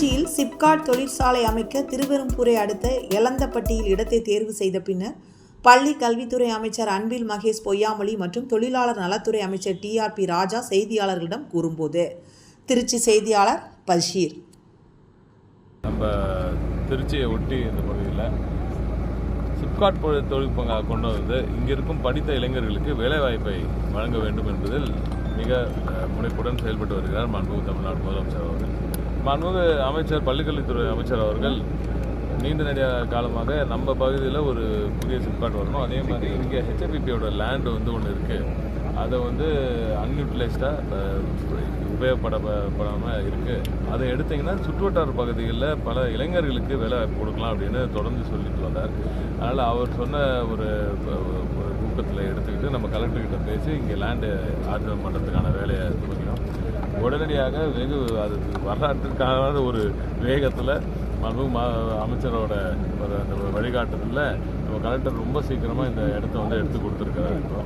திருச்சியில் சிப்காட் தொழிற்சாலை அமைக்க திருவெரும்பூரை அடுத்த எலந்தப்பட்டியில் இடத்தை தேர்வு செய்த பின்னர் பள்ளி கல்வித்துறை அமைச்சர் அன்பில் மகேஷ் பொய்யாமொழி மற்றும் தொழிலாளர் நலத்துறை அமைச்சர் டிஆர்பி ராஜா செய்தியாளர்களிடம் கூறும்போது திருச்சி செய்தியாளர் பஷீர். நம்ம திருச்சியை ஒட்டி இந்த பகுதியில் சிப்காட் பொ- கொண்டு வந்து இங்கே இருக்கும் படித்த இளைஞர்களுக்கு வேலைவாய்ப்பை வழங்க வேண்டும் என்பதில் மிக முனைப்புடன் செயல்பட்டு வருகிறார் மாண்புமிகு தமிழ்நாடு முதலமைச்சர் அவர்கள். மாண்புமிகு அமைச்சர் பள்ளிக்கல்வித்துறை அமைச்சர் அவர்கள் நீண்ட நெடிய காலமாக நம்ம பகுதியில் ஒரு புதிய சிப்காட் வரணும். அதே மாதிரி இங்கே ஹெச்எபிபியோட லேண்டு வந்து ஒன்று இருக்குது அதை வந்து அன்யூட்டிலைஸ்டாக உபயோகப்படப்படாமல் இருக்குது அதை எடுத்தீங்கன்னா சுற்றுவட்டார பகுதிகளில் பல இளைஞர்களுக்கு வேலை வாய்ப்பு கொடுக்கலாம் அப்படின்னு தொடர்ந்து சொல்லிட்டு வந்தார். அதனால் அவர் சொன்ன ஒரு ஊக்கத்தில் எடுத்துக்கிட்டு நம்ம கலெக்டர்கிட்ட பேசி இங்கே லேண்டு ஆர்டர் பண்ணுறதுக்கான வேலையை உடனடியாக வெகு அது வரலாற்றுக்கான ஒரு வேகத்தில் மனு அமைச்சரோட ஒரு அந்த வழிகாட்டுதலில் நம்ம கலெக்டர் ரொம்ப சீக்கிரமாக இந்த இடத்த வந்து எடுத்து கொடுத்துருக்காரு இப்போ.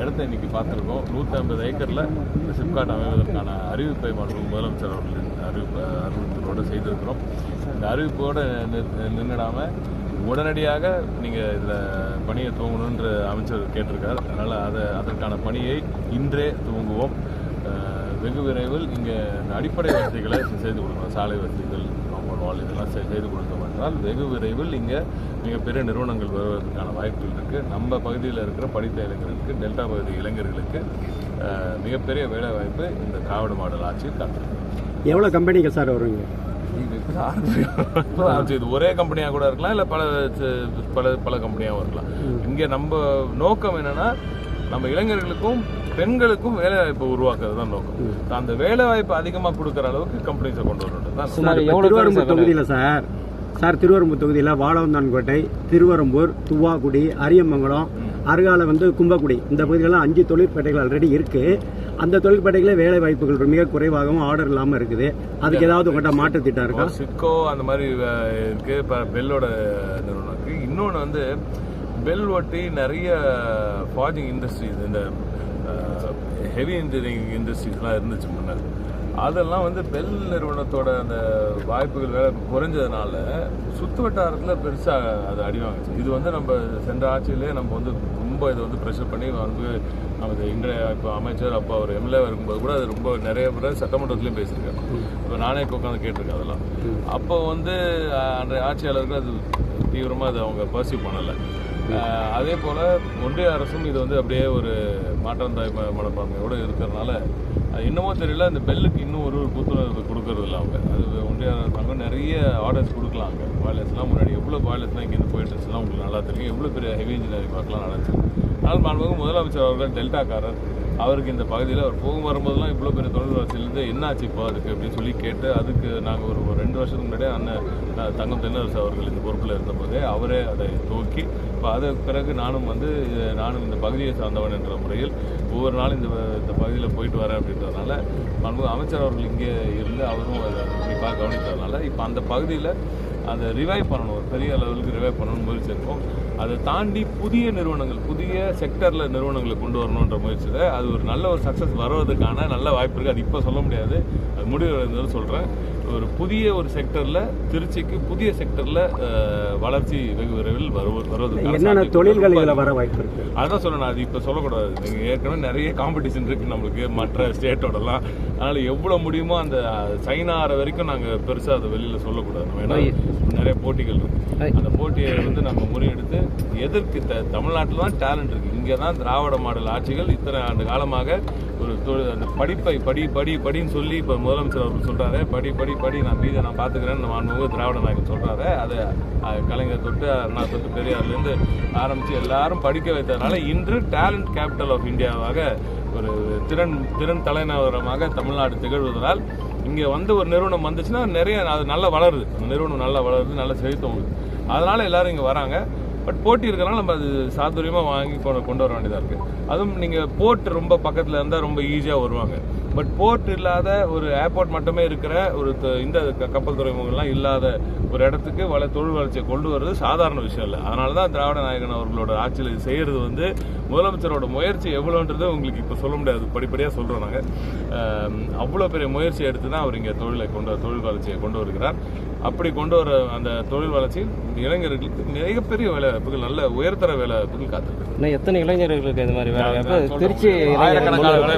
இடத்த இன்னைக்கு பார்த்துருக்கோம். நூற்றி ஐம்பது ஏக்கரில் இந்த சிப்காட் அமைவதற்கான அறிவிப்பை மற்றும் முதலமைச்சர் அவர்களின் அறிவிப்பு அறிவிப்போடு செய்திருக்கிறோம். இந்த அறிவிப்போடு நின்றுடாமல் உடனடியாக நீங்கள் இதில் பணியை துவங்கணுன்ற அமைச்சர் கேட்டிருக்கார். அதனால் அதை அதற்கான பணியை இன்றே துவங்குவோம். வெகு விரைவில் இங்கே இந்த அடிப்படை வசதிகளை செய்து கொடுக்கணும். சாலை வசதிகள் காம்பவுண்ட் இதெல்லாம் செய்து கொடுத்தோம் என்றால் வெகு விரைவில் இங்கே மிகப்பெரிய நிறுவனங்கள் வருவதற்கான வாய்ப்புகள் இருக்குது நம்ம பகுதியில் இருக்கிற படித்த இளைஞர்களுக்கு டெல்டா பகுதி இளைஞர்களுக்கு மிகப்பெரிய வேலை வாய்ப்பு இந்த திராவிட மாடல் ஆட்சியில் காத்திருக்கு எவ்வளோ கம்பெனிங்க சார் வருவீங்க? இது ஒரே கம்பெனியாக கூட இருக்கலாம் இல்லை பல பல பல கம்பெனியாகவும் இருக்கலாம். இங்கே நம்ம நோக்கம் என்னன்னா நம்ம இளைஞர்களுக்கும் பெண்களுக்கும் வேலை வாய்ப்பை உருவாக்குறது தான் நோக்கம் அந்த வேலை வாய்ப்பு அதிகமாக கொடுக்குற அளவுக்கு கம்பெனிஸை கொண்டு வரணும். தொகுதியில் சார்? சார் திருவரம்பூர் தொகுதியில் வாழவந்தான்கோட்டை திருவரம்பூர் துவாக்குடி அரியமங்கலம் அருகால வந்து கும்பக்குடி. இந்த பகுதிகளெல்லாம் அஞ்சு தொழிற்பேட்டைகள் ஆல்ரெடி இருக்கு. அந்த தொழிற்பேட்டைகளே வேலை வாய்ப்புகள் மிக குறைவாகவும் ஆர்டர் இல்லாமல் இருக்குது. அதுக்கு ஏதாவது உங்கள்கிட்ட மாற்று திட்டம் இருக்கா? சிட்கோ அந்த மாதிரி இருக்கு. இப்போ பெல்லோட நிறுவனம் இருக்கு. இன்னொன்று வந்து பெல் ஒட்டி நிறைய ஃபார்ஜிங் இண்டஸ்ட்ரீஸ் இந்த ஹெவி இன்ஜினியரிங் இண்டஸ்ட்ரீஸ்லாம் இருந்துச்சு முன்னாடி. அதெல்லாம் வந்து பெல் நிறுவனத்தோட அந்த வாய்ப்புகள் வேலை குறைஞ்சதுனால சுத்து வட்டாரத்தில் பெருசாக அது அடி வாங்குச்சு. இது வந்து நம்ம சென்ற ஆட்சியிலே நம்ம வந்து ரொம்ப இதை வந்து ப்ரெஷர் பண்ணி வந்து நமக்கு இன்றைய இப்போ அமைச்சர் அப்போ அவர் எம்எல்ஏ இருக்கும்போது கூட அது ரொம்ப நிறைய முறை சட்டமன்றத்துலேயும் பேசியிருக்காரு. இப்போ நானே இப்போ உட்காந்து கேட்டிருக்கேன் அதெல்லாம். அப்போ வந்து அன்றைய ஆட்சியாளர்கள் அது தீவிரமாக அதை அவங்க பர்சீவ் பண்ணலை. அதே போல் ஒன்றிய அரசும் இது வந்து அப்படியே ஒரு மாற்றாந்தாய் ம- மனப்பான்மையோடு இருக்கிறதுனால அது இன்னமும் தெரியல அந்த பெல்லுக்கு இன்னும் ஒரு ஒரு புத்துணர்வு கொடுக்கறது இல்லை அவங்க. அது ஒன்றிய அரசாங்கம் நிறைய ஆர்டர்ஸ் கொடுக்கலாம் அங்கே பாய்லர்ஸ்லாம் முன்னாடி எவ்வளோ பாய்லர்ஸ்லாம் இங்கேருந்து போயிட்டு இருந்துச்சுன்னா உங்களுக்கு நல்லா தெரியும். எவ்வளோ பெரிய ஹெவி இன்ஜினியரிங் ஒர்க்லாம் நடந்துச்சு. ஆனால் மாண்புமிகு முதலமைச்சர் அவர்கள் டெல்டாக்காரர் அவருக்கு இந்த பகுதியில் அவர் போகும் வரும்போதெல்லாம் இவ்வளோ பெரிய தொழில் வளர்ச்சியிலேருந்து என்னாச்சு இப்போ அதுக்கு அப்படின்னு சொல்லி கேட்டு அதுக்கு நாங்கள் ஒரு ரெண்டு வருஷத்துக்கு முன்னாடியே அண்ணன் தங்கம் தென்னரசு அவர்கள் இந்த பொறுப்பில் இருந்தபோதே அவரே அதை துவக்கி இப்போ அதற்கு பிறகு நானும் வந்து நானும் இந்த பகுதியை சார்ந்தவன் என்ற முறையில் ஒவ்வொரு நாளும் இந்த இந்த பகுதியில் போயிட்டு வரேன் அப்படின்றதுனால பண்பு அமைச்சர் அவர்கள் இங்கே இருந்து அவரும் கண்டிப்பாக கவனித்ததுனால இப்போ அந்த பகுதியில் அதை ரிவைவ் பண்ணணும். ஒரு பெரிய லெவலுக்கு ரிவைவ் பண்ணணும்னு முயற்சி இருக்கும் அதை தாண்டி புதிய நிறுவனங்கள் புதிய செக்டரில் நிறுவனங்களை கொண்டு வரணுன்ற முயற்சியில் அது ஒரு நல்ல ஒரு சக்ஸஸ் வருவதற்கான நல்ல வாய்ப்பு இருக்குது அது இப்போ சொல்ல முடியாது. அது முடிவு சொல்கிறேன் ஒரு புதிய ஒரு செக்டரில் திருச்சிக்கு புதிய செக்டரில் வளர்ச்சி வெகு விரைவில் வருவ வருவதற்கான என்னென்ன தொழில்கள் இதில் வர வாய்ப்பு இருக்கு? அதான் சொல்லணும் அது இப்போ சொல்லக்கூடாது. நீங்கள் ஏற்கனவே நிறைய காம்படிஷன் இருக்குது நம்மளுக்கு. மற்ற ஸ்டேட்டோடலாம் அதனால் எவ்வளோ முடியுமோ அந்த சைனா ஆற வரைக்கும் நாங்கள் பெருசாக அதை வெளியில் சொல்லக்கூடாது. ஏன்னா நிறைய போட்டிகள் இருக்கு. அந்த போட்டியை வந்து நம்ம முறியெடுத்து எதற்கு த தமிழ்நாட்டில் தான் டேலண்ட் இருக்குது இங்கே தான் திராவிட மாடல் ஆட்சிகள் இத்தனை ஆண்டு காலமாக ஒரு தொழில் அந்த படிப்பை படி படி படின்னு சொல்லி இப்போ முதலமைச்சர் அவர்கள் சொல்கிறாரு படி படி படி நான் மீதை நான் பார்த்துக்கிறேன்னு நம்ம மாண்புமிகு திராவிட நாயகன் சொல்கிறாரு அதை கலைஞர் தொட்டு அண்ணா தொட்டு பெரியார்லேருந்து ஆரம்பித்து எல்லாரும் படிக்க வைத்ததுனால இன்று டேலண்ட் கேபிட்டல் ஆஃப் இந்தியாவாக ஒரு திறன் திறன் தலைநகரமாக தமிழ்நாடு திகழ்வதனால் இங்கே வந்து ஒரு நிறுவனம் வந்துச்சுன்னா நிறைய அது நல்லா வளருது. நிறுவனம் நல்லா வளருது நல்லா செழித்தோங்குது அதனால எல்லாரும் இங்கே வராங்க. பட் போட்டி இருக்கிறனால நம்ம அது சாதுரியமாக வாங்கி கொண்டு கொண்டு வர வேண்டியதாக இருக்குது அதுவும் நீங்கள் போர்ட் ரொம்ப பக்கத்தில் இருந்தால் ரொம்ப ஈஸியாக வருவாங்க. பட் போர்ட் இல்லாத ஒரு ஏர்போர்ட் மட்டுமே இருக்கிற ஒரு த- இந்த க- கப்பல் துறைமுகங்கள்லாம் இல்லாத ஒரு இடத்துக்கு வள தொழில் வளர்ச்சியை கொண்டு வர்றது சாதாரண விஷயம் இல்லை. அதனால தான் திராவிட நாயகன் அவர்களோட ஆட்சியில் இது செய்கிறது வந்து முதலமைச்சரோட முயற்சி எவ்வளோன்றது உங்களுக்கு இப்போ சொல்ல முடியாது. படிப்படியாக சொல்கிறோம் நாங்கள் அவ்வளோ பெரிய முயற்சி எடுத்து தான் அவர் இங்கே தொழிலை கொண்டு தொழில் வளர்ச்சியை கொண்டு வருகிறார். அப்படி கொண்டு வர அந்த தொழில் வளர்ச்சி இளைஞர்களுக்கு மிகப்பெரிய வேலை வாய்ப்புகள் நல்ல உயர்தர வேலை வாய்ப்புகள் காத்திருக்கு. இன்னும் எத்தனை இளைஞர்களுக்கு இந்த மாதிரி வேலை வாய்ப்பு திருச்சி ஆயிரக்கணக்கான வேலை